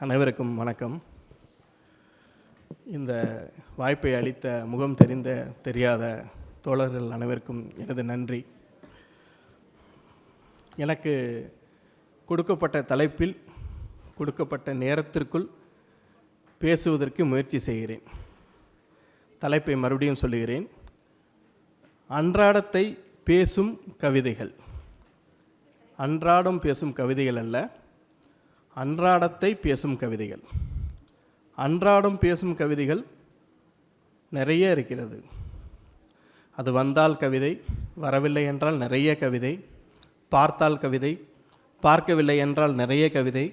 அனைவருக்கும் வணக்கம். இந்த வாய்ப்பை அளித்த முகம் தெரிந்த தெரியாத தோழர்கள் அனைவருக்கும் எனது நன்றி. எனக்கு கொடுக்கப்பட்ட தலைப்பில் கொடுக்கப்பட்ட நேரத்திற்குள் பேசுவதற்கு முயற்சி செய்கிறேன். தலைப்பை மறுபடியும் சொல்லுகிறேன். அன்றாடத்தை பேசும் கவிதைகள். அன்றாடம் பேசும் கவிதைகள் அல்ல அன்றாடத்தை பேசும் கவிதைகள். அன்றாடம் பேசும் கவிதைகள் நிறைய இருக்கிறது. அது வந்தால் கவிதை வரவில்லை என்றால் நிறைய கவிதை பார்த்தால் கவிதை பார்க்கவில்லை என்றால் நிறைய கவிதை.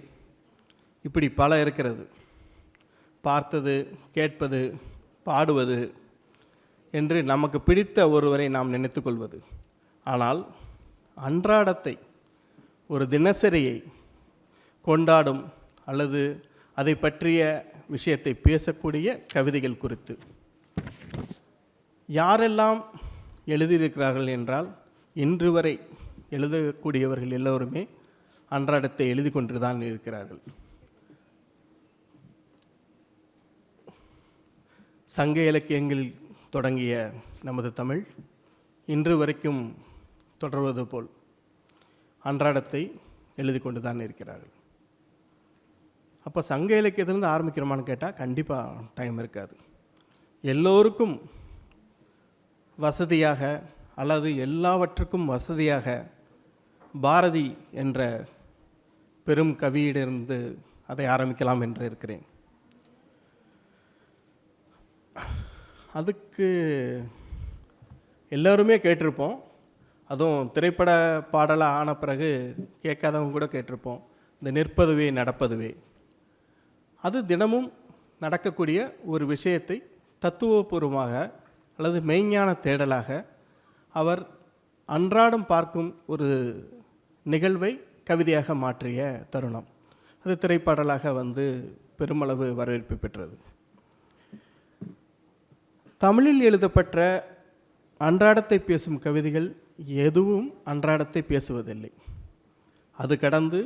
இப்படி பல இருக்கிறது. பார்த்தது கேட்பது பாடுவது என்று நமக்கு பிடித்த ஒருவரை நாம் நினைத்துக்கொள்வது ஆனால் அன்றாடத்தை ஒரு தினசரியை கொண்டாடும் அல்லது அதை பற்றிய விஷயத்தை பேசக்கூடிய கவிதைகள் குறித்து. யாரெல்லாம் எழுதியிருக்கிறார்கள் என்றால் இன்று வரை எழுதக்கூடியவர்கள் எல்லோருமே அன்றாடத்தை எழுதி கொண்டு தான் இருக்கிறார்கள். சங்க இலக்கியங்களில் தொடங்கிய நமது தமிழ் இன்று வரைக்கும் தொடர்வது போல் அன்றாடத்தை எழுதி கொண்டு தான் இருக்கிறார்கள். அப்போ சங்க இலக்கியத்திலேருந்து ஆரம்பிக்கிறோமான்னு கேட்டால் கண்டிப்பாக டைம் இருக்காது. எல்லோருக்கும் வசதியாக அல்லது எல்லாவற்றுக்கும் வசதியாக பாரதி என்ற பெரும் கவியிடமிருந்து அதை ஆரம்பிக்கலாம் என்று இருக்கிறேன். அதுக்கு எல்லோருமே கேட்டிருப்போம். அதுவும் திரைப்பட பாடலாக ஆன பிறகு கேட்காதவங்க கூட கேட்டிருப்போம். இந்த நிற்பதுவே நடப்பதுவே. அது தினமும் நடக்கக்கூடிய ஒரு விஷயத்தை தத்துவபூர்வமாக அல்லது மெய்ஞான தேடலாக அவர் அன்றாடம் பார்க்கும் ஒரு நிகழ்வை கவிதையாக மாற்றிய தருணம். அது திரைப்பாடலாக வந்து பெருமளவு வரவேற்பு பெற்றது. தமிழில் எழுதப்பட்ட அன்றாடத்தை பேசும் கவிதைகள் எதுவும் அன்றாடத்தை பேசுவதில்லை. அது கடந்து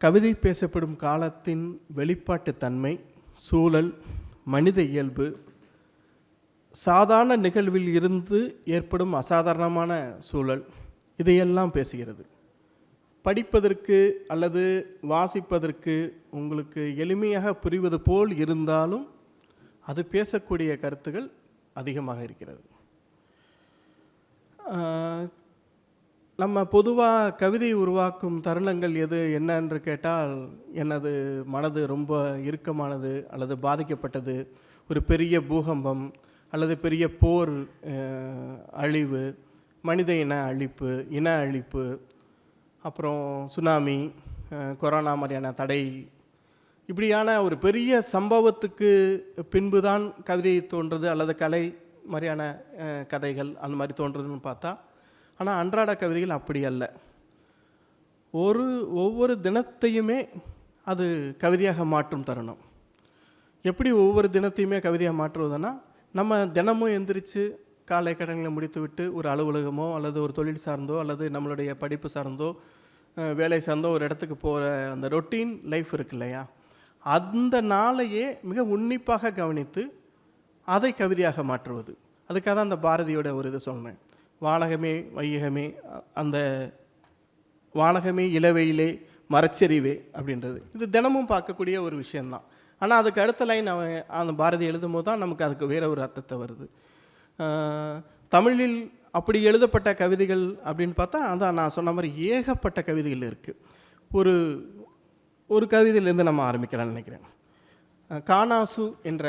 கவிதை பேசப்படும் காலத்தின் வெளிப்பாட்டுத்தன்மை சூழல் மனித இயல்பு சாதாரண நிகழ்வில் இருந்து ஏற்படும் அசாதாரணமான சூழல் இதையெல்லாம் பேசுகிறது. படிப்பதற்கு அல்லது வாசிப்பதற்கு உங்களுக்கு எளிமையாக புரிவது போல் இருந்தாலும் அது பேசக்கூடிய கருத்துகள் அதிகமாக இருக்கிறது. நம்ம பொதுவாக கவிதை உருவாக்கும் தருணங்கள் எது என்னன்று கேட்டால் எனது மனது ரொம்ப இறுக்கமானது அல்லது பாதிக்கப்பட்டது. ஒரு பெரிய பூகம்பம் அல்லது பெரிய போர் அழிவு மனித இன அழிப்பு இன அழிப்பு அப்புறம் சுனாமி கொரோனா மாதிரியான தடை. இப்படியான ஒரு பெரிய சம்பவத்துக்கு பின்பு தான் கவிதை தோன்றது அல்லது கலை மாதிரியான கதைகள் அந்த மாதிரி தோன்றதுன்னு பார்த்தா ஆனால் அன்றாட கவிதைகள் அப்படி அல்ல. ஒரு ஒவ்வொரு தினத்தையுமே அது கவிதையாக மாற்றும் தருணம். எப்படி ஒவ்வொரு தினத்தையுமே கவிதையாக மாற்றுவதுன்னா நம்ம தினமும் எந்திரிச்சு காலை கடன்களை முடித்துவிட்டு ஒரு அலுவலகமோ அல்லது ஒரு தொழில் சார்ந்தோ அல்லது நம்மளுடைய படிப்பு சார்ந்தோ வேலை சார்ந்தோ ஒரு இடத்துக்கு போகிற அந்த ரொட்டீன் லைஃப் இருக்கு இல்லையா? அந்த நாளையே மிக உன்னிப்பாக கவனித்து அதை கவிதையாக மாற்றுவது. அதுக்காக தான் அந்த பாரதியோட ஒரு இது சொன்னேன் வானகமே வையகமே அ- அந்த வானகமே இளவெயிலே மரச்செறிவே அப்படின்றது. இது தினமும் பார்க்கக்கூடிய ஒரு விஷயந்தான் ஆனால் அதுக்கு அடுத்த லைன் அவன் அந்த பாரதி எழுதும் போது தான் நமக்கு அதுக்கு வேற ஒரு அர்த்தத்தை வருது. தமிழில் அப்படி எழுதப்பட்ட கவிதைகள் அப்படின்னு பார்த்தா அதான் நான் சொன்ன மாதிரி ஏகப்பட்ட கவிதைகள் இருக்குது ஒரு ஒரு கவிதையிலேருந்து நம்ம ஆரம்பிக்கலாம்னு நினைக்கிறேன். கானாசு என்ற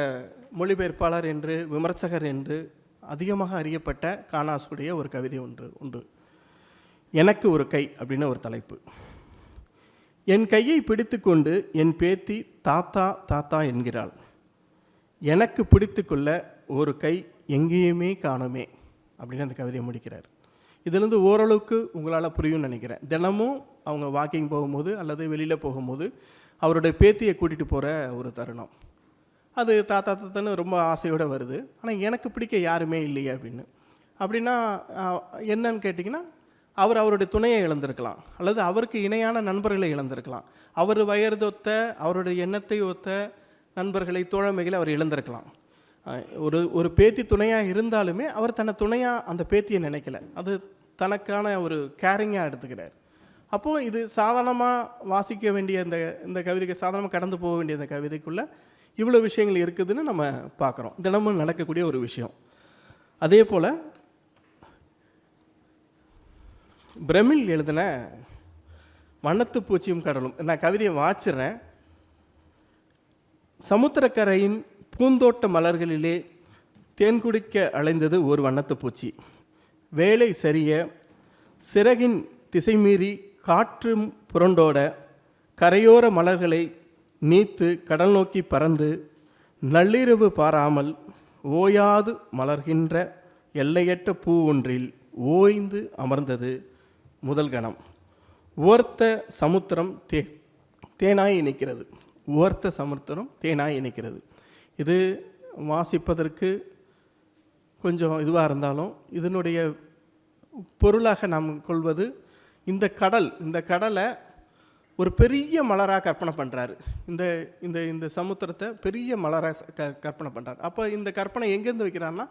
மொழிபெயர்ப்பாளர் என்று விமர்சகர் என்று அதிகமாக அறியப்பட்ட கானாசுடைய ஒரு கவிதை ஒன்று உண்டு. எனக்கு ஒரு கை அப்படின்னு ஒரு தலைப்பு. என் கையை பிடித்துக்கொண்டு என் பேத்தி தாத்தா தாத்தா என்கிறாள். எனக்கு பிடித்துக்கொள்ள ஒரு கை எங்கேயுமே காணுமே அப்படின்னு அந்த கவிதையை முடிக்கிறார். இதுலேருந்து ஓரளவுக்கு உங்களால் புரியும்னு நினைக்கிறேன். தினமும் அவங்க வாக்கிங் போகும்போது அல்லது வெளியில் போகும்போது அவருடைய பேத்தியை கூட்டிகிட்டு போகிற ஒரு தருணம். அது தாத்தா தாத்தான்னு ரொம்ப ஆசையோடு வருது. ஆனால் எனக்கு பிடிக்க யாருமே இல்லையே அப்படின்னு. அப்படின்னா என்னன்னு கேட்டிங்கன்னா அவர் அவருடைய துணையை இழந்திருக்கலாம். அல்லது அவருக்கு இணையான நண்பர்களை இழந்திருக்கலாம். அவர் வயதொத்த அவருடைய எண்ணத்தை ஒத்த நண்பர்களை தோழமைகளை அவர் இழந்திருக்கலாம். ஒரு ஒரு பேத்தி துணையாக இருந்தாலுமே அவர் தன்னை துணையாக அந்த பேத்தியை நினைக்கல. அது தனக்கான ஒரு கேரிங்காக எடுத்துக்கிறார். அப்போது இது சாதாரணமாக வாசிக்க வேண்டிய இந்த இந்த கவிதைக்கு சாதாரணமாக கடந்து போக வேண்டிய இந்த கவிதைக்குள்ளே இவ்வளோ விஷயங்கள் இருக்குதுன்னு நம்ம பார்க்குறோம். தினமும் நடக்கக்கூடிய ஒரு விஷயம். அதே போல் பிரமிழ் எழுதின வண்ணத்து பூச்சியும் கடலும். நான் கவிதையை வாச்சிடுறேன் சமுத்திரக்கரையின் பூந்தோட்ட மலர்களிலே தேன் குடிக்க அலைந்தது ஒரு வண்ணத்து பூச்சி. வேலை சரிய சிறகின் திசை மீறி காற்றும் புரண்டோட கரையோர மலர்களை நீத்து கடல் நோக்கி பறந்து நள்ளிரவு பாராமல் ஓயாது மலர்கின்ற எல்லையற்ற பூ ஒன்றில் ஓய்ந்து அமர்ந்தது முதல் கணம். ஓர்த்த சமுத்திரம் தே தேனாய் இணைக்கிறது. ஓர்த்த சமுத்திரம் தேனாய் இணைக்கிறது. இது வாசிப்பதற்கு கொஞ்சம் இதுவாக இருந்தாலும் இதனுடைய பொருளாக நாம் கொள்வது இந்த கடல் இந்த கடலை ஒரு பெரிய மலராக கற்பனை பண்ணுறாரு இந்த இந்த இந்த சமுத்திரத்தை பெரிய மலராக க கற்பனை பண்ணுறாரு அப்போ இந்த கற்பனை எங்கேருந்து வைக்கிறாருன்னா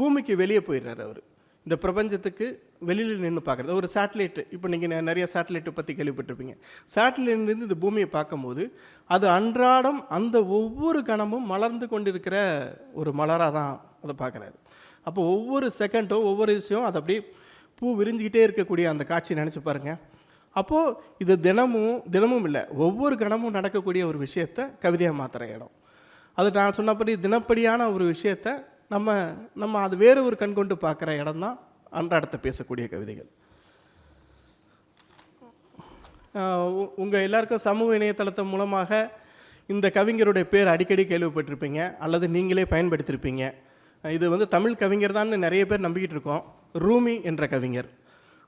பூமிக்கு வெளியே போயிடுறாரு அவர். இந்த பிரபஞ்சத்துக்கு வெளியில் நின்று பார்க்குறது. ஒரு சேட்டலைட்டு இப்போ நீங்கள் நிறைய சேட்டலைட்டை பற்றி கேள்விப்பட்டிருப்பீங்க. சேட்டலைட்லேருந்து இந்த பூமியை பார்க்கும்போது அது அன்றாடம் அந்த ஒவ்வொரு கணமும் மலர்ந்து கொண்டிருக்கிற ஒரு மலராக தான் அதை பார்க்குறாரு. அப்போ ஒவ்வொரு செகண்டும் ஒவ்வொரு விஷயம் அது அப்படியே பூ விரிஞ்சிக்கிட்டே இருக்கக்கூடிய அந்த காட்சி நினச்சி பாருங்கள் அப்போது இது தினமும் தினமும் இல்லை ஒவ்வொரு கணமும் நடக்கக்கூடிய ஒரு விஷயத்தை கவிதையாக மாற்றுற இடம். அது நான் சொன்னபடி தினப்படியான ஒரு விஷயத்தை நம்ம நம்ம அது வேறு ஒரு கண் கொண்டு பார்க்குற இடம் தான் அன்றாடத்தை பேசக்கூடிய கவிதைகள். உங்கள் எல்லாருக்கும் சமூக இணையதளத்தின் மூலமாக இந்த கவிஞருடைய பேர் அடிக்கடி கேள்விப்பட்டிருப்பீங்க அல்லது நீங்களே பயன்படுத்தியிருப்பீங்க இது வந்து தமிழ் கவிஞர் தான் நிறைய பேர் நம்பிக்கிட்டு இருக்கோம். ரூமி என்ற கவிஞர்.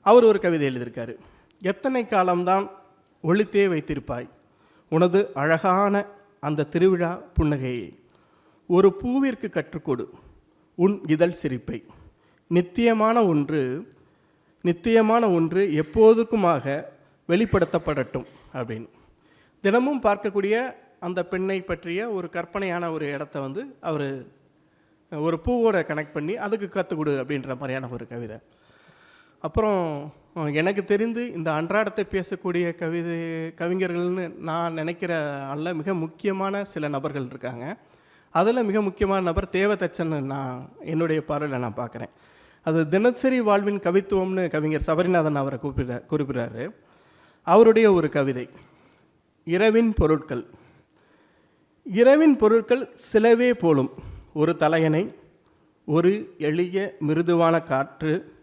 அவர் ஒரு கவிதை எழுதியிருக்காரு. எத்தனை காலம்தான் ஒளித்தே வைத்திருப்பாய்? உனது அழகான அந்த திருவிழா புன்னகையை ஒரு பூவிற்கு கற்றுக்கொடு. உன் இதழ் சிரிப்பை. நித்தியமான ஒன்று நித்தியமான ஒன்று எப்போதுக்குமாக வெளிப்படுத்தப்படட்டும் அப்படின்னு. தினமும் பார்க்கக்கூடிய அந்த பெண்ணை பற்றிய ஒரு கற்பனையான ஒரு இடத்த வந்து அவர் ஒரு பூவோட கனெக்ட் பண்ணி அதுக்கு கற்றுக் கொடு அப்படின்ற மாதிரியான ஒரு கவிதை. அப்புறம் எனக்கு தெரிந்து இந்த அன்றாடத்தை பேசக்கூடிய கவிதை கவிஞர்கள்னு நான் நினைக்கிற அல்ல மிக முக்கியமான சில நபர்கள் இருக்காங்க. அதில் மிக முக்கியமான நபர் தேவதச்சன் நான் என்னுடைய பார்வையில் நான் பார்க்குறேன். அது தினசரி வாழ்வின் கவித்துவம்னு கவிஞர் சபரிநாதன் அவரை கூப்பிட குறிப்பிடுறாரு. அவருடைய ஒரு கவிதை இரவின் பொருட்கள். இரவின் பொருட்கள் சிலவே போலும். ஒரு தலையணை ஒரு எளிய மிருதுவான காற்று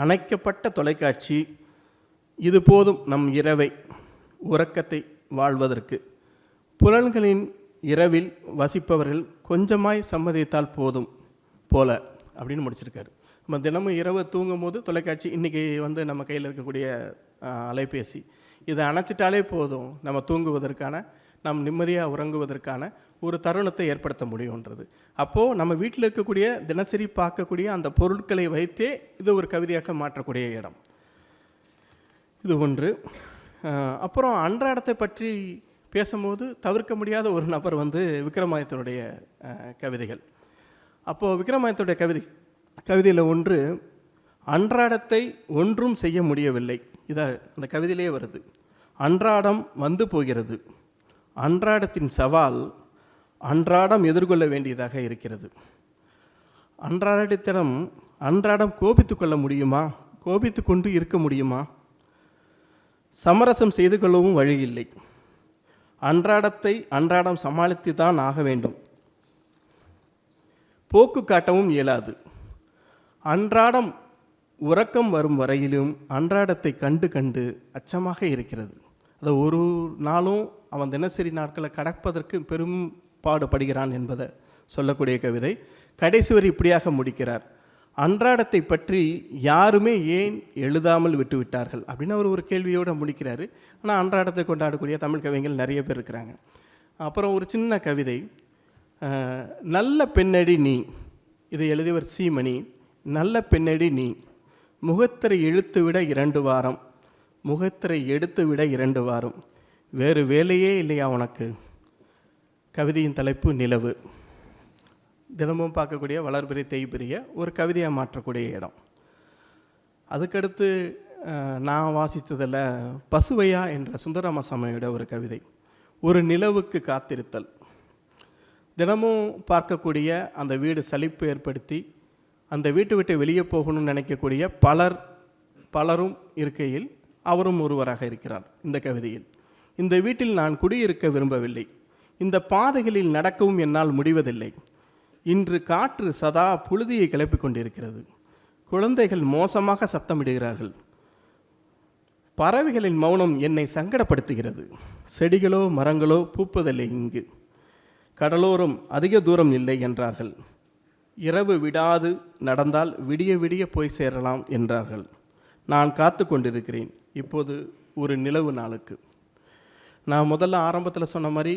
அணைக்கப்பட்ட தொலைக்காட்சி இது போதும் நம் இரவை உறக்கத்தை வாழ்வதற்கு. புலன்களின் இரவில் வசிப்பவர்கள் கொஞ்சமாய் சம்மதித்தால் போதும் போல அப்படின்னு முடிச்சிருக்காரு. நம்ம தினமும் இரவு தூங்கும் போது தொலைக்காட்சி இன்றைக்கி வந்து நம்ம கையில் இருக்கக்கூடிய அலைபேசி. இதை அணைச்சிட்டாலே போதும் நம்ம தூங்குவதற்கான நாம் நிம்மதியாக உறங்குவதற்கான ஒரு தருணத்தை ஏற்படுத்த முடியுன்றது. அப்போது நம்ம வீட்டில் இருக்கக்கூடிய தினசரி பார்க்கக்கூடிய அந்த பொருட்களை வைத்தே இது ஒரு கவிதையாக மாற்றக்கூடிய இடம். இது ஒன்று. அப்புறம் அன்றாடத்தை பற்றி பேசும்போது தவிர்க்க முடியாத ஒரு நபர் வந்து விக்ரமாதித்தனுடைய கவிதைகள். அப்போது விக்ரமாதித்தனுடைய கவிதை கவிதையில் ஒன்று அன்றாடத்தை ஒன்றும் செய்ய முடியவில்லை. இதை அந்த கவிதையிலே வருது. அன்றாடம் வந்து போகிறது. அன்றாடத்தின் சவால் அன்றாடம் எதிர்கொள்ள வேண்டியதாக இருக்கிறது. அன்றாடத்திடம் அன்றாடம் கோபித்து கொள்ள முடியுமா? கோபித்து கொண்டு இருக்க முடியுமா? சமரசம் செய்து கொள்ளவும் வழி இல்லை அன்றாடத்தை அன்றாடம் சமாளித்து தான் ஆக வேண்டும். போக்கு காட்டவும் இயலாது. அன்றாடம் உறக்கம் வரும் வரையிலும் அன்றாடத்தை கண்டு கண்டு அச்சமாக இருக்கிறது. அது ஒரு நாளும் அவன் தினசரி நாட்களை கடப்பதற்கு பெரும் பாடுபடுகிறான் என்பதை சொல்லக்கூடிய கவிதை. கடைசி வரை இப்படியாக முடிக்கிறார். அன்றாடத்தை பற்றி யாருமே ஏன் எழுதாமல் விட்டுவிட்டார்கள் அப்படின்னு அவர் ஒரு கேள்வியோடு முடிக்கிறாரு. ஆனால் அன்றாடத்தை கொண்டாடக்கூடிய தமிழ் கவிஞர்கள் நிறைய பேர் இருக்கிறாங்க. அப்புறம் ஒரு சின்ன கவிதை. நல்ல பெண்ணடி நீ இதை எழுதியவர் சீமணி. நல்ல பெண்ணடி நீ முகத்திரை இழுத்து விட இரண்டு வாரம் முகத்திரை எடுத்து விட இரண்டு வாரம் வேறு வேலையே இல்லையா உனக்கு? கவிதையின் தலைப்பு நிலவு. தினமும் பார்க்கக்கூடிய வளர்பிறை தேய்பிரிய ஒரு கவிதையாக மாற்றக்கூடிய இடம். அதுக்கடுத்து நான் வாசித்ததில் பசுவையா என்ற சுந்தரமசாமியோட ஒரு கவிதை. ஒரு நிலவுக்கு காத்திருத்தல். தினமும் பார்க்கக்கூடிய அந்த வீடு சலிப்பு ஏற்படுத்தி அந்த வீட்டை விட்டு வெளியே போகணும்னு நினைக்கக்கூடிய பலர் பலரும் இருக்கையில் அவரும் ஒருவராக இருக்கிறார் இந்த கவிதையில். இந்த வீட்டில் நான் குடியிருக்க விரும்பவில்லை. இந்த பாதைகளில் நடக்கவும் என்னால் முடிவதில்லை. இன்று காற்று சதா புழுதியை கிளப்பிக் கொண்டிருக்கிறது. குழந்தைகள் மோசமாக சத்தமிடுகிறார்கள். பறவைகளின் மௌனம் என்னை சங்கடப்படுத்துகிறது. செடிகளோ மரங்களோ பூப்பதில்லை இங்கு. கடலோரம் அதிக தூரம் இல்லை என்றார்கள். இரவு விடாது நடந்தால் விடிய விடிய போய் சேரலாம் என்றார்கள். நான் காத்து கொண்டிருக்கிறேன். இப்போது ஒரு நிலவு நாளுக்கு. நான் முதல்ல ஆரம்பத்தில் சொன்ன மாதிரி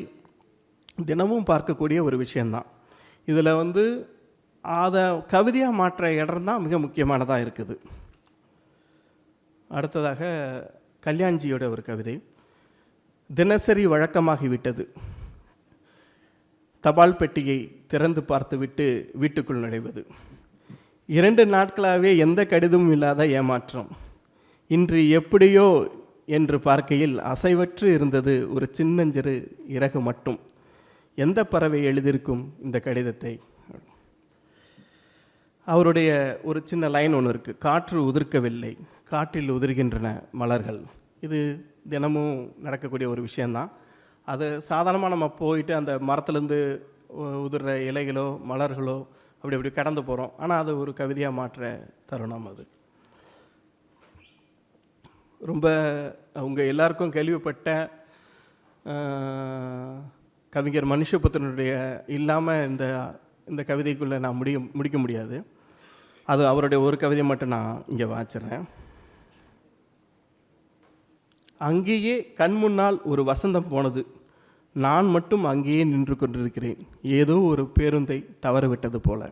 தினமும் பார்க்கக்கூடிய ஒரு விஷயந்தான் இதில் வந்து அதை கவிதையாக மாற்ற இடம் தான் மிக முக்கியமானதாக இருக்குது. அடுத்ததாக கல்யாண்ஜியோட ஒரு கவிதை. தினசரி வழக்கமாகிவிட்டது தபால் பெட்டியை திறந்து பார்த்துவிட்டு வீட்டுக்குள் நுழைவது. இரண்டு நாட்களாகவே எந்த கடிதமும் இல்லாத ஏமாற்றம். இன்று எப்படியோ என்று பார்க்கையில் அசைவற்று இருந்தது ஒரு சின்னஞ்சிறு இறகு மட்டும். எந்த பறவை எழுதியிருக்கும் இந்த கடிதத்தை? அவருடைய ஒரு சின்ன லைன் ஒன்று இருக்குது காற்று உதிர்க்கவில்லை. காற்றில் உதிர்கின்றன மலர்கள். இது தினமும் நடக்கக்கூடிய ஒரு விஷயந்தான் அது சாதாரணமாக நம்ம போயிட்டு அந்த மரத்துலேருந்து உதிர்ற இலைகளோ மலர்களோ அப்படி அப்படி கடந்து போகிறோம் ஆனால் அது ஒரு கவிதையாக மாற்ற தருணம் அது. ரொம்ப அவங்க எல்லாருக்கும் கேள்விப்பட்ட கவிஞர் மனுஷபுத்திரனுடைய இல்லாமல் இந்த இந்த கவிதைக்குள்ளே நான் முடிய முடிக்க முடியாது. அது அவருடைய ஒரு கவிதை மட்டும் நான் இங்கே வாச்சிடுறேன் அங்கேயே கண் முன்னால் ஒரு வசந்தம் போனது. நான் மட்டும் அங்கேயே நின்று கொண்டிருக்கிறேன். ஏதோ ஒரு பேருந்தை தவறவிட்டது போல.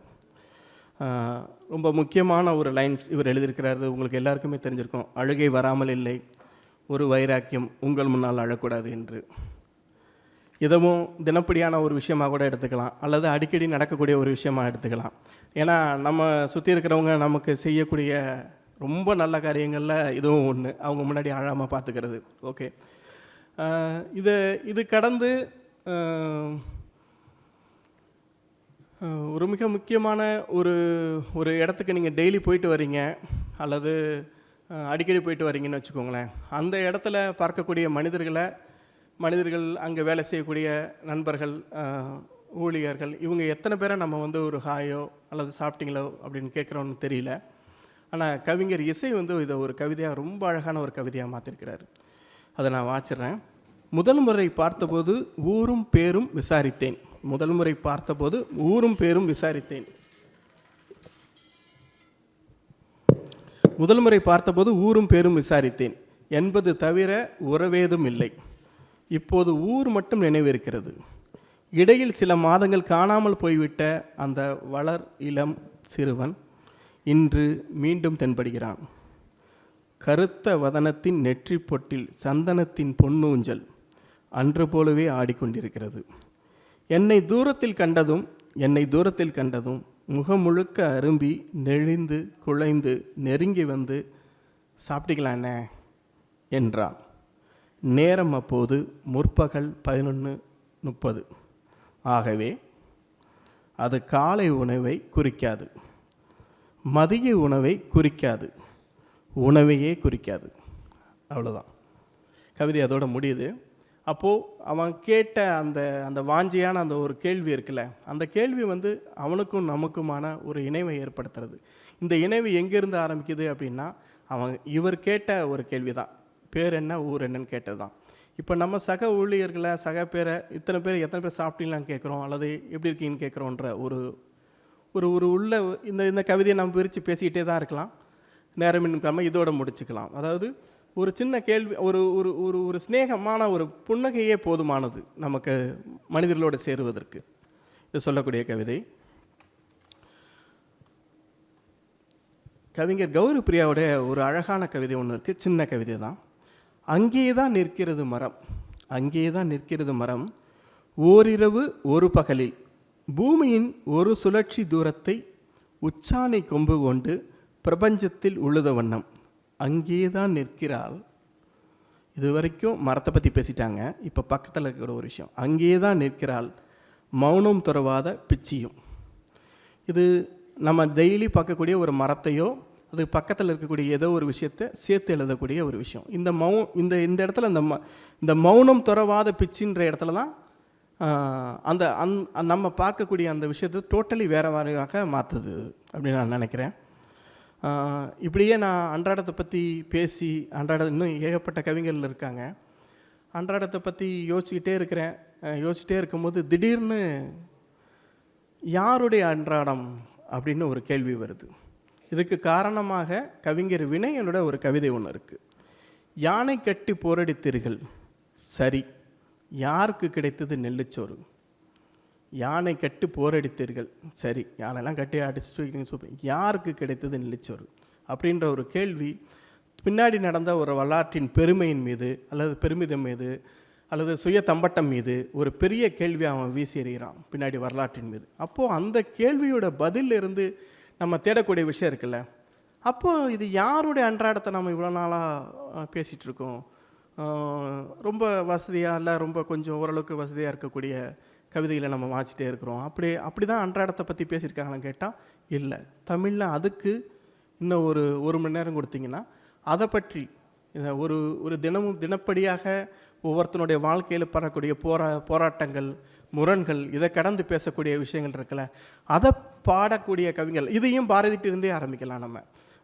ரொம்ப முக்கியமான ஒரு லைன்ஸ் இவர் எழுதியிருக்கிறாரு. உங்களுக்கு எல்லாருக்குமே தெரிஞ்சிருக்கும். அழுகை வராமல் இல்லை. ஒரு வைராக்கியம் உங்கள் முன்னால் அழக்கூடாது என்று. இதுவும் தினப்படியான ஒரு விஷயமாக கூட எடுத்துக்கலாம். அல்லது அடிக்கடி நடக்கக்கூடிய ஒரு விஷயமாக எடுத்துக்கலாம். ஏன்னா நம்ம சுற்றி இருக்கிறவங்க நமக்கு செய்யக்கூடிய ரொம்ப நல்ல காரியங்களில் இதுவும் ஒன்று அவங்க முன்னாடி அழாமல் பார்த்துக்கிறது. ஓகே. இது இது கடந்து ஒரு மிக முக்கியமான ஒரு ஒரு இடத்துக்கு நீங்கள் டெய்லி போயிட்டு வரீங்க அல்லது அடிக்கடி போயிட்டு வரீங்கன்னு வச்சுக்கோங்களேன். அந்த இடத்துல பார்க்கக்கூடிய மனிதர்களை மனிதர்கள் அங்கே வேலை செய்யக்கூடிய நண்பர்கள் ஊழியர்கள் இவங்க எத்தனை பேரை நம்ம வந்து ஒரு ஹாயோ அல்லது சாப்பிட்டீங்களோ அப்படின்னு கேட்குறோன்னு தெரியல. ஆனால் கவிஞர் இசை வந்து இதை ஒரு கவிதையாக ரொம்ப அழகான ஒரு கவிதையாக மாற்றிருக்கிறார் அதை நான் வாச்சிடுறேன் முதல் முறை பார்த்தபோது ஊரும் பேரும் விசாரித்தேன். முதல் முறை பார்த்தபோது ஊரும் பேரும் விசாரித்தேன். முதல் முறை பார்த்தபோது ஊரும் பேரும் விசாரித்தேன். என்பது தவிர உறவேதும் இல்லை. இப்போது ஊர் மட்டும் நினைவிருக்கிறது. இடையில் சில மாதங்கள் காணாமல் போய்விட்ட அந்த வளர் இளம் சிறுவன் இன்று மீண்டும் தென்படுகிறான். கருத்த வதனத்தின் நெற்றி பொட்டில் சந்தனத்தின் பொன்னூஞ்சல் அன்று போலவே ஆடிக்கொண்டிருக்கிறது. என்னை தூரத்தில் கண்டதும் என்னை தூரத்தில் கண்டதும் முகம் முழுக்க அரும்பி நெளிந்து குழைந்து நெருங்கி வந்து சாப்பிட்டீங்களா என்றான். நேரம் அப்போது முற்பகல் பதினொன்று முப்பது. ஆகவே அது காலை உணவை குறிக்காது. மதிய உணவை குறிக்காது. உணவையே குறிக்காது. அவ்வளோதான் கவிதை அதோட முடியுது. அப்போது அவன் கேட்ட அந்த அந்த வாஞ்சியான அந்த ஒரு கேள்வி இருக்குல்ல அந்த கேள்வி வந்து அவனுக்கும் நமக்குமான ஒரு இணைவை ஏற்படுத்துறது. இந்த இணைவு எங்கேருந்து ஆரம்பிக்குது அப்படின்னா அவன் இவர் கேட்ட ஒரு கேள்வி தான் பேர் என்ன ஊர் என்னன்னு கேட்டது தான் இப்போ நம்ம சக ஊழியர்களை சக பேரை இத்தனை பேர் எத்தனை பேர் சாப்பிட்டீங்களான்னு கேட்குறோம் அல்லது எப்படி இருக்கீங்கன்னு கேட்குறோன்ற ஒரு ஒரு ஒரு உள்ள இந்த இந்த கவிதையை நம்ம பிரித்து பேசிக்கிட்டே தான் இருக்கலாம். நேரம் இன்காமல் இதோட முடிச்சுக்கலாம். அதாவது ஒரு சின்ன கேள்வி ஒரு ஒரு ஒரு ஒரு சிநேகமான ஒரு புன்னகையே போதுமானது நமக்கு மனிதர்களோடு சேருவதற்கு. இது சொல்லக்கூடிய கவிதை. கவிஞர் கௌரி பிரியாவுடைய ஒரு அழகான கவிதை ஒன்று இருக்குது சின்ன கவிதை தான். அங்கே தான் நிற்கிறது மரம். அங்கே தான் நிற்கிறது மரம். ஓரிரவு ஒரு பகலில் பூமியின் ஒரு சுழற்சி தூரத்தை உச்சானை கொம்பு கொண்டு பிரபஞ்சத்தில் உழுத வண்ணம். அங்கேயே தான் நிற்கிறாள். இது வரைக்கும் மரத்தை பற்றி பேசிட்டாங்க. இப்போ பக்கத்தில் இருக்கிற ஒரு விஷயம். அங்கேயே தான் நிற்கிறாள். மௌனம் துறவாத பிச்சியும். இது நம்ம டெய்லி பார்க்கக்கூடிய ஒரு மரத்தையோ அது பக்கத்தில் இருக்கக்கூடிய ஏதோ ஒரு விஷயத்தை சேர்த்து எழுதக்கூடிய ஒரு விஷயம். இந்த மௌ இந்த இந்த இடத்துல இந்த ம இந்த மௌனம் துறவாத பிச்சுன்ற இடத்துல தான் அந்த அந் நம்ம பார்க்கக்கூடிய அந்த விஷயத்தை டோட்டலி வேறு வாரியாக மாற்றுது அப்படின்னு நான் நினைக்கிறேன். இப்படியே நான் அன்றாடத்தை பற்றி பேசி அன்றாட இன்னும் ஏகப்பட்ட கவிஞர்கள் இருக்காங்க. அன்றாடத்தை பற்றி யோசிச்சுக்கிட்டே இருக்கிறேன். யோசிச்சுட்டே இருக்கும்போது திடீர்னு யாருடைய அன்றாடம் அப்படின்னு ஒரு கேள்வி வருது. இதுக்கு காரணமாக கவிஞர் வினயனோட ஒரு கவிதை ஒன்று இருக்குது யானை கட்டி போரடித்தீர்கள். சரி யாருக்கு கிடைத்தது நெல்லுச்சோறு? யானை கட்டு போரடித்தீர்கள் சரி யானைலாம் கட்டி அடிச்சுட்டு வைக்கிறீங்க சூப்பர். யாருக்கு கிடைத்தது நெல்லிச்சோறு? அப்படின்ற ஒரு கேள்வி. பின்னாடி நடந்த ஒரு வரலாற்றின் பெருமையின் மீது அல்லது பெருமிதம் மீது அல்லது சுய தம்பட்டம் மீது ஒரு பெரிய கேள்வி அவன் வீசி எறிகிறான் பின்னாடி வரலாற்றின் மீது. அப்போது அந்த கேள்வியோட பதில் இருந்து நம்ம தேடக்கூடிய விஷயம் இருக்குல்ல. அப்போது இது யாருடைய அன்றாடத்தை நம்ம இவ்வளோ நாளாக பேசிகிட்ருக்கோம் ரொம்ப வசதியாக இல்லை ரொம்ப கொஞ்சம் ஓரளவுக்கு வசதியாக இருக்கக்கூடிய கவிதைகளை நம்ம வாசிட்டே இருக்கிறோம். அப்படி அப்படி தான் அன்றாடத்தை பற்றி பேசியிருக்காங்களான்னு கேட்டால் இல்லை. தமிழில் அதுக்கு இன்னும் ஒரு ஒரு மணி நேரம் கொடுத்தீங்கன்னா அதை பற்றி ஒரு ஒரு தினமும் தினப்படியாக ஒவ்வொருத்தனுடைய வாழ்க்கையில் படக்கூடிய போரா போராட்டங்கள் முரண்கள் இதை கடந்து பேசக்கூடிய விஷயங்கள் இருக்குல்ல அதை பாடக்கூடிய கவிஞர்கள் இதையும் பாரதிட்டிருந்தே ஆரம்பிக்கலாம் நம்ம.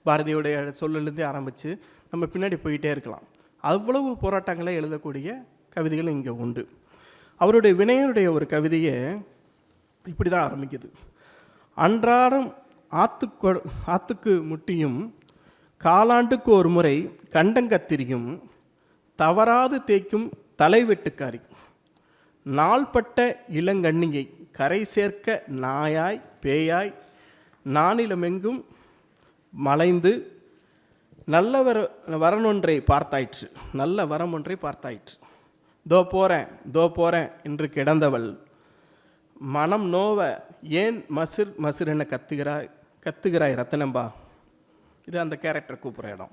பாரதியுடைய சொல்லிலிருந்தே ஆரம்பித்து நம்ம பின்னாடி போயிட்டே இருக்கலாம். அவ்வளவு போராட்டங்களை எழுதக்கூடிய கவிதைகள் இங்கே உண்டு. அவருடைய வினயனுடைய ஒரு கவிதையை இப்படி தான் ஆரம்பிக்குது. அன்றாடம் ஆத்துக்கு ஆத்துக்கு முட்டியும் காலாண்டுக்கு ஒரு முறை கண்டங்கத்திரியும் தவறாது தேய்க்கும் தலைவெட்டுக்காரி நாள்பட்ட இளங்கண்ணியை கரை சேர்க்க நாயாய் பேயாய் நானிலமெங்கும் மலைந்து நல்ல வர வரனொன்றை பார்த்தாயிற்று நல்ல வரம் ஒன்றை பார்த்தாயிற்று. தோ போகிறேன் தோ போகிறேன் என்று கிடந்தவள். மனம் நோவ ஏன் மசிர் மசிர் என்ன கத்துகிறாய் கத்துகிறாய் ரத்தனம்பா? இது அந்த கேரக்டர் கூப்பிட்ற இடம்.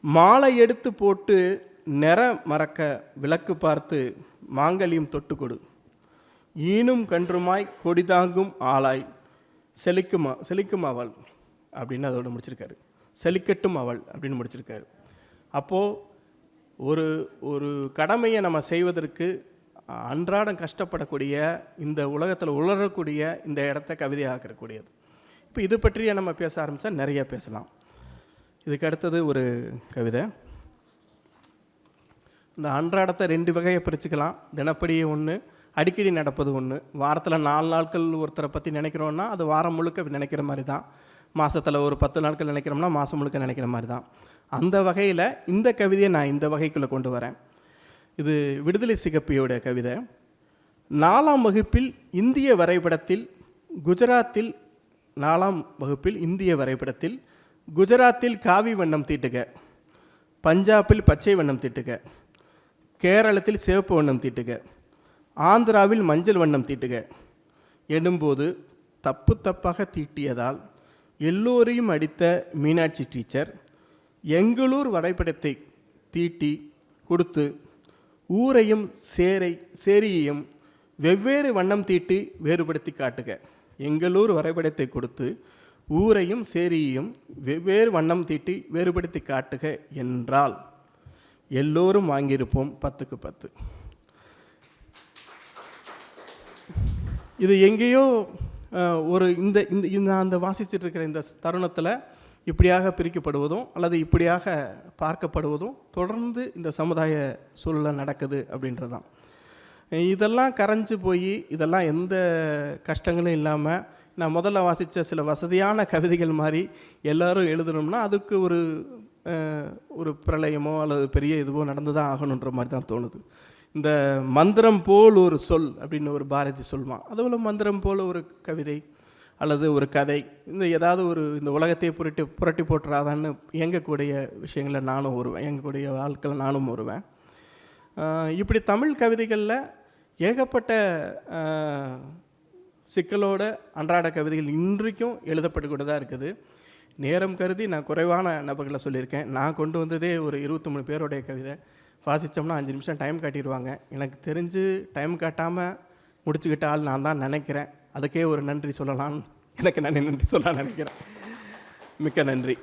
மாலை எடுத்து போட்டு நிற மறக்க விளக்கு பார்த்து மாங்கல்யம் தொட்டு கொடு. ஈனும் கன்றுமாய் கொடிதாங்கும் ஆளாய். செழிக்குமா செழிக்கும் அவள்? அப்படின்னு அதோட முடிச்சிருக்காரு. செழிக்கட்டும் அவள் அப்படின்னு முடிச்சிருக்காரு. அப்போது ஒரு ஒரு கடமையை நம்ம செய்வதற்கு அன்றாடம் கஷ்டப்படக்கூடிய இந்த உலகத்தில் உலரக்கூடிய இந்த இடத்த கவிதையாக்கக்கூடியது. இப்போ இது பற்றிய நம்ம பேச ஆரம்பித்தா நிறைய பேசலாம். இதுக்கு அடுத்தது ஒரு கவிதை. இந்த அன்றாடத்தை ரெண்டு வகையை பிரிச்சுக்கலாம். தினப்படி ஒன்று அடிக்கடி நடப்பது ஒன்று வாரத்தில் நாலு நாட்கள் ஒருத்தரை பற்றி நினைக்கிறோன்னா அது வாரம் முழுக்க நினைக்கிற மாதிரி தான். மாதத்தில் ஒரு பத்து நாட்கள் நினைக்கிறோம்னா மாதம் முழுக்க நினைக்கிற மாதிரி தான். அந்த வகையில் இந்த கவிதையை நான் இந்த வகைக்குள்ளே கொண்டு வரேன். இது விடுதலை சிகப்பியோட கவிதை. நாலாம் வகுப்பில் இந்திய வரைபடத்தில் குஜராத்தில் நாலாம் வகுப்பில் இந்திய வரைபடத்தில் குஜராத்தில் காவி வண்ணம் தீட்டுக பஞ்சாபில் பச்சை வண்ணம் தீட்டுக கேரளத்தில் சிவப்பு வண்ணம் தீட்டுக ஆந்திராவில் மஞ்சள் வண்ணம் தீட்டுக. எனும்போது தப்பு தப்பாக தீட்டியதால் எல்லோரையும் அடித்த மீனாட்சி டீச்சர் எங்களூர் வரைபடத்தை தீட்டி கொடுத்து ஊரையும் சேரை சேரியையும் வெவ்வேறு வண்ணம் தீட்டி வேறுபடுத்தி காட்டுக. எங்களூர் வரைபடத்தை கொடுத்து ஊரையும் சேரியையும் வெவ்வேறு வண்ணம் தீட்டி வேறுபடுத்தி காட்டுக என்றால் எல்லோரும் வாங்கியிருப்போம் பத்துக்கு பத்து. இது எங்கேயோ ஒரு இந்த இந்த இந்த அந்த வாசிச்சுட்டு இருக்கிற இந்த தருணத்தில் இப்படியாக பிரிக்கப்படுவதும் அல்லது இப்படியாக பார்க்கப்படுவதும் தொடர்ந்து இந்த சமுதாய சூழலில் நடக்குது அப்படின்றது தான் இதெல்லாம் கரைஞ்சு போய் இதெல்லாம் எந்த கஷ்டங்களும் இல்லாமல் நான் முதல்ல வாசித்த சில வசதியான கவிதைகள் மாதிரி எல்லாரும் எழுதணும்னா அதுக்கு ஒரு ஒரு பிரளயமோ அல்லது பெரிய இதுவோ நடந்து தான் ஆகணுன்ற மாதிரி தான் தோணுது. இந்த மந்திரம் போல் ஒரு சொல் அப்படின்னு ஒரு பாரதி சொல்வான். அதுபோல் மந்திரம் போல் ஒரு கவிதை. அல்லது ஒரு கதை இந்த ஏதாவது ஒரு இந்த உலகத்தையே புரட்டி புரட்டி போட்டுறாதான்னு இயங்கக்கூடிய விஷயங்களை நானும் வருவேன் இயங்கக்கூடிய வாழ்க்கையில் நானும் வருவேன் இப்படி தமிழ் கவிதைகளில் ஏகப்பட்ட சிக்கலோட அன்றாட கவிதைகள் இன்றைக்கும் எழுதப்பட்டு தான் இருக்குது. நேரம் கருதி நான் குறைவான நபர்களை சொல்லியிருக்கேன். நான் கொண்டு வந்ததே ஒரு இருபத்தி மூணு பேருடைய கவிதை. வாசித்தோம்னா அஞ்சு நிமிஷம் டைம் காட்டிடுவாங்க. எனக்கு தெரிஞ்சு டைம் காட்டாமல் முடிச்சுக்கிட்ட ஆள் நான் தான் நினைக்கிறேன். அதுக்கே ஒரு நன்றி சொல்லலாம். எனக்கு நான் நன்றி சொல்ல நினைக்கிறேன். மிக்க நன்றி.